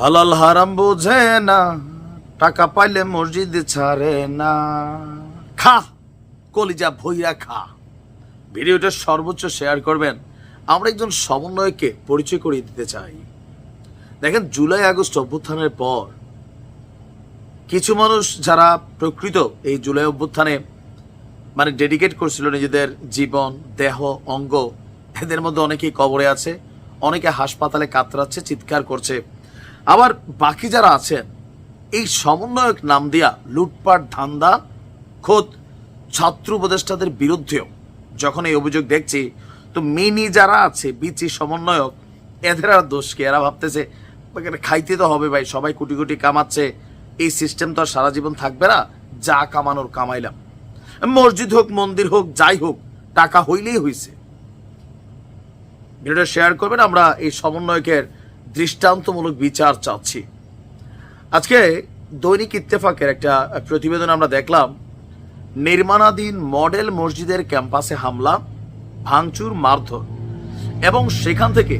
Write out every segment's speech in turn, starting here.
হালাল হারাম বোঝে না, টাকা পাইলে মসজিদ ছাড়ে না। খা, কলিজা ভইরা খা। ভিডিওটা সর্বোচ্চ শেয়ার করবেন। আমরা একজন সমন্বয়কে পরিচয় করিয়ে দিতে চাই। দেখেন, জুলাই আগস্ট অভ্যুত্থানের পর কিছু মানুষ যারা প্রকৃত এই জুলাই অভ্যুত্থানে মানে ডেডিকেট করছিল নিজেদের জীবন, দেহ, অঙ্গ, এদের মধ্যে অনেকেই কবরে আছে, অনেকে হাসপাতালে কাতরাচ্ছে, চিৎকার করছে। আবার বাকি যারা আছেন এই সমন্বয়ক নাম দিয়া লুটপাট, ধান্দা, খোদ ছাত্র উপদেষ্টাদের বিরুদ্ধেও যখন এই অভিযোগ দেখছি, তো মিনি যারা আছে, বিচি সমন্বয়ক, এদের আর দোষ কি? এরা ভাবতেছে খাইতে তো হবে ভাই, সবাই কোটি কোটি কামাচ্ছে, এই সিস্টেম তো আর সারা জীবন থাকবে না, যা কামানোর কামাইলাম। মসজিদ হোক, মন্দির হোক, যাই হোক, টাকা হইলেই হইছে। ভিডিওটা শেয়ার করবেন, আমরা এই সমন্বয়কের দৃষ্টান্তমূলক বিচার চাচ্ছি। আজকে দৈনিক ইত্তেফাকের একটা প্রতিবেদন আমরা দেখলাম। নির্মাণাধীন মডেল মসজিদের ক্যাম্পাসে হামলা, ভাঙচুর, মারধর এবং সেখান থেকে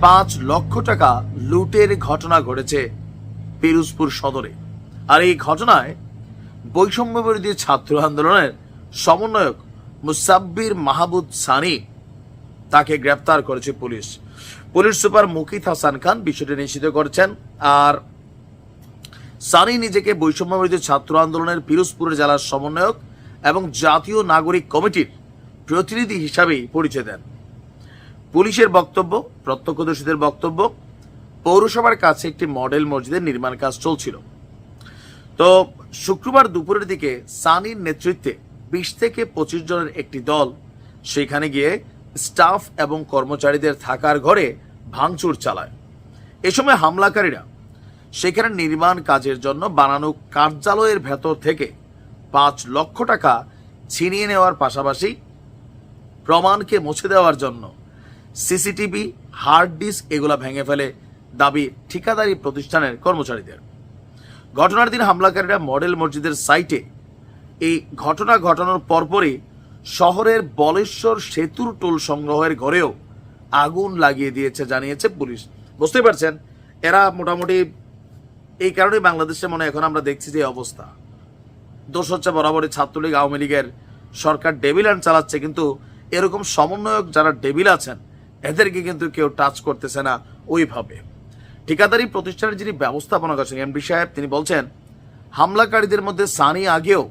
পাঁচ লক্ষ টাকা লুটের ঘটনা ঘটেছে পিরুজপুর সদরে। আর এই ঘটনায় বৈষম্য বিরোধী ছাত্র আন্দোলনের সমন্বয়ক মুসাব্বির মাহবুদ সানি তাকে গ্রেপ্তার করেছে police. Police super Mukit Hasan Khan বিষয়টি নিশ্চিত করেছেন, আর সানি নিজেকে বৈষম্য বিরোধী ছাত্র আন্দোলনের পিরোজপুরের জেলার সমন্বয়ক এবং জাতীয় নাগরিক কমিটির প্রতিনিধি হিসাবেই পরিচয় দেন। পুলিশের বক্তব্য, প্রত্যক্ষদর্শীদের বক্তব্য, পৌরসভার কাছে একটি মডেল মসজিদের নির্মাণ কাজ চলছিল। তো শুক্রবার দুপুরের দিকে সানির নেতৃত্বে বিশ থেকে পঁচিশ জনের একটি দল সেখানে গিয়ে স্টাফ এবং কর্মচারীদের থাকার ঘরে ভাঙচুর চালায়। এ সময় হামলাকারীরা সেখানে নির্মাণ কাজের জন্য বানানো কার্যালয়ের ভেতর থেকে পাঁচ লক্ষ টাকা ছিনিয়ে নেওয়ার পাশাপাশি প্রমাণকে মুছে দেওয়ার জন্য সিসিটিভি, হার্ড ডিস্ক এগুলা ভেঙে ফেলে দাবি ঠিকাদারি প্রতিষ্ঠানের কর্মচারীদের। ঘটনার দিন হামলাকারীরা মডেল মসজিদের সাইটে এই ঘটনা ঘটানোর পরপরই শহরের বলেশ্বর সেতুর টোল সংগ্রহের ঘরেও আগুন লাগিয়ে দিয়েছে, জানিয়েছে পুলিশ। বুঝতেই পারছেন, এরা মোটামুটি এই কারণে বাংলাদেশে মনে এখন আমরা দেখছি যে অবস্থা। দোষ হচ্ছে বরাবরই ছাত্রলীগ, আওয়ামী লীগের সরকার ডেভিল্যান্ড চালাচ্ছে, কিন্তু এরকম সমন্বয়ক যারা ডেভিল আছেন, এদেরকে কিন্তু কেউ টাচ করতেছে না ওইভাবে। ঠিকাদারি প্রতিষ্ঠানের যিনি ব্যবস্থাপনা করছেন এমডি সাহেব, তিনি বলছেন, হামলাকারীদের মধ্যে সানি আগেও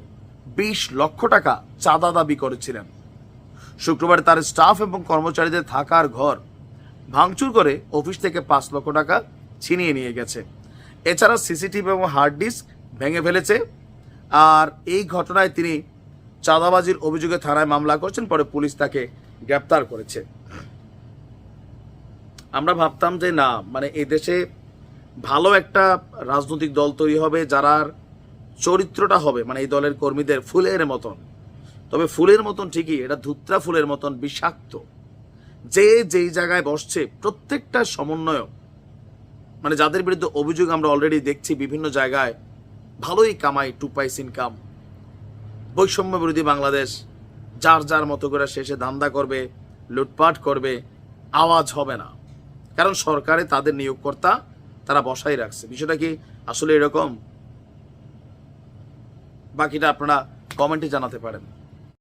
বিশ লক্ষ টাকা চাঁদা দাবি করেছিলেন। শুক্রবার তার স্টাফ এবং কর্মচারীদের থাকার ঘর ভাঙচুর করে অফিস থেকে পাঁচ লক্ষ টাকা ছিনিয়ে নিয়ে গেছে। এছাড়া সিসিটিভি এবং হার্ড ডিস্ক ভেঙে ফেলেছে। আর এই ঘটনায় তিনি চাঁদাবাজির অভিযোগে থানায় মামলা করছেন, পরে পুলিশ তাকে গ্রেপ্তার করেছে। আমরা ভাবতাম যে না মানে এদেশে ভালো একটা রাজনৈতিক দল তৈরি হবে যারার চরিত্রটা হবে মানে এই দলের কর্মীদের ফুলের মতন। তবে ফুলের মতন ঠিকই, এটা ধুত্রা ফুলের মতন বিষাক্ত। যে যেই জায়গায় বসছে, প্রত্যেকটা সমন্বয় মানে যাদের বিরুদ্ধে অভিযোগ আমরা অলরেডি দেখছি বিভিন্ন জায়গায়, ভালোই কামাই টু পাইস ইনকাম বৈষম্য বিরোধী বাংলাদেশ, যার যার মতো করে শেষে ধান্দা করবে, লুটপাট করবে, আওয়াজ হবে না। কারণ সরকারে তাদের নিয়োগকর্তা তারা বসাই রাখছে। বিষয়টা কি আসলে এরকম? বাকিটা আপনারা কমেন্টে জানাতে পারেন।